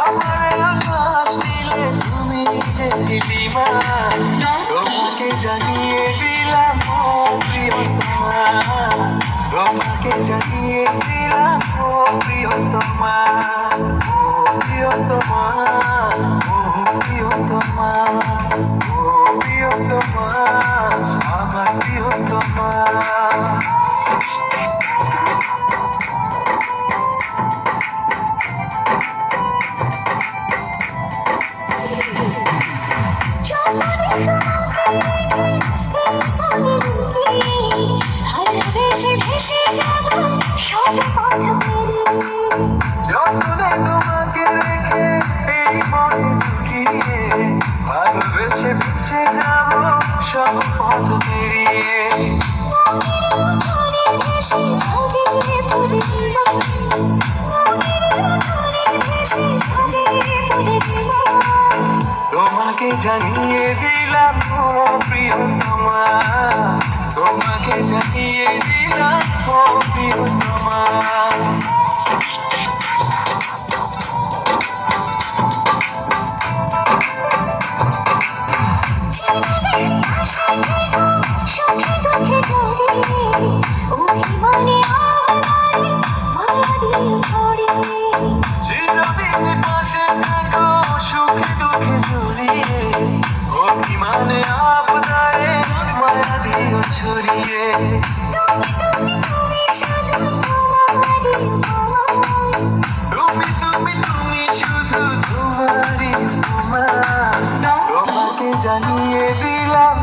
আমার আকাশ নীলে তুমি যে নীলিমা তোমাকে জানিয়ে দিলাম ও প্রিয়তমা তোমাকে জানিয়ে দিলাম ও প্রিয়তমা ও প্রিয়তমা ও প্রিয়তমা ও প্রিয়তমা যতনে তোমাকে রেখে এই মনে লুকিয়ে ভালোবেসে ভেসে যাব সব পথ পেরিয়ে। তোমাকে জানিয়ে দিলাম ও প্রিয়তমা। তোমাকে জানিয়ে দিলাম ও প্রিয়তমা। চিরদিন পাশে থাকো, সুখে দুঃখে জড়িয়ে। জানিয়ে দিলাম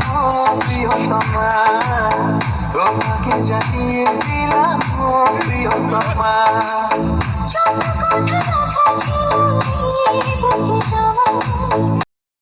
প্রিয়তমা তোমাকে জানিয়ে দিলাম প্রিয়তমা